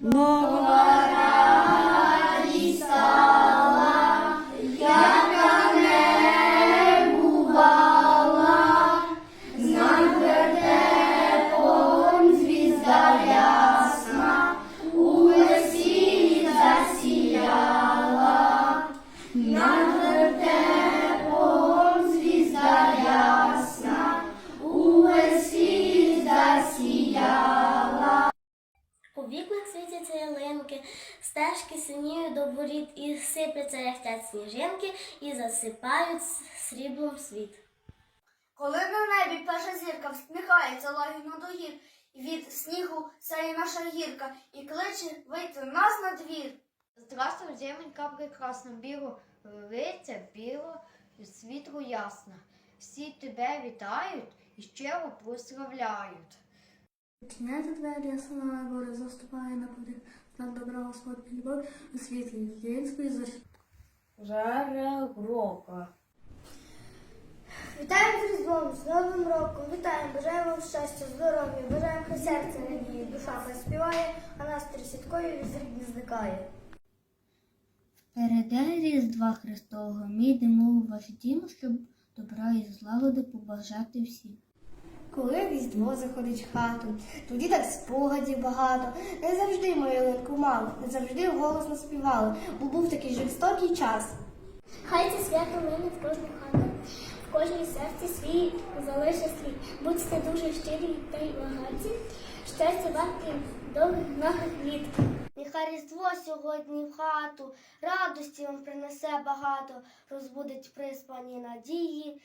Nova світяться стежки синіють до воріт і сипляться яхтять сніжинки і засипають сріблом світ. Коли на небі перша зірка всміхається лагідно до гір, і від снігу сяє наша гірка, і кличе вийти нас на двір. Здравствуй, земенька прекрасна, біло лиця, біло і світло ясна. Всі тебе вітають і щиро прославляють. Відчиняйте двері, я сама горе заступає на поріг, знак добра Господь любов у світлі єнської за Жара рока. Вітаємо з Різдвом, з Новим роком, вітаємо, бажаємо вам щастя, здоров'я, бажаємо хай серце радіє, душа хай співає, а настрій святковий від зникає. Передень Різдва Христового ми йдемо у ваш дім, щоб добра і злагоди побажати всім. Коли різдво заходить в хату, тоді так спогадів багато. Не завжди мою ялинку мало, не завжди голосно співали, бо був такий жорстокий час. Хай це свято мине в кожну хату, в кожній серці свій залише свій. Будьте дуже щирі та й багаті, щастя вам довгих многих літ. Нехай різдво сьогодні в хату, радості вам принесе багато, розбудить приспані надії,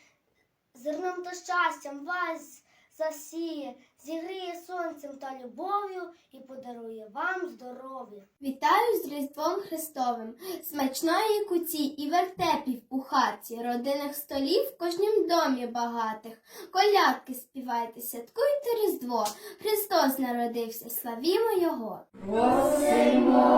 зерном та щастям вас засіє, зігріє сонцем та любов'ю і подарує вам здоров'я. Вітаю з Різдвом Христовим, смачної куті і вертепів у хаті, родинних столів в кожнім домі багатих. Колядки співайте, святкуйте Різдво. Христос народився, славімо Його! Просимо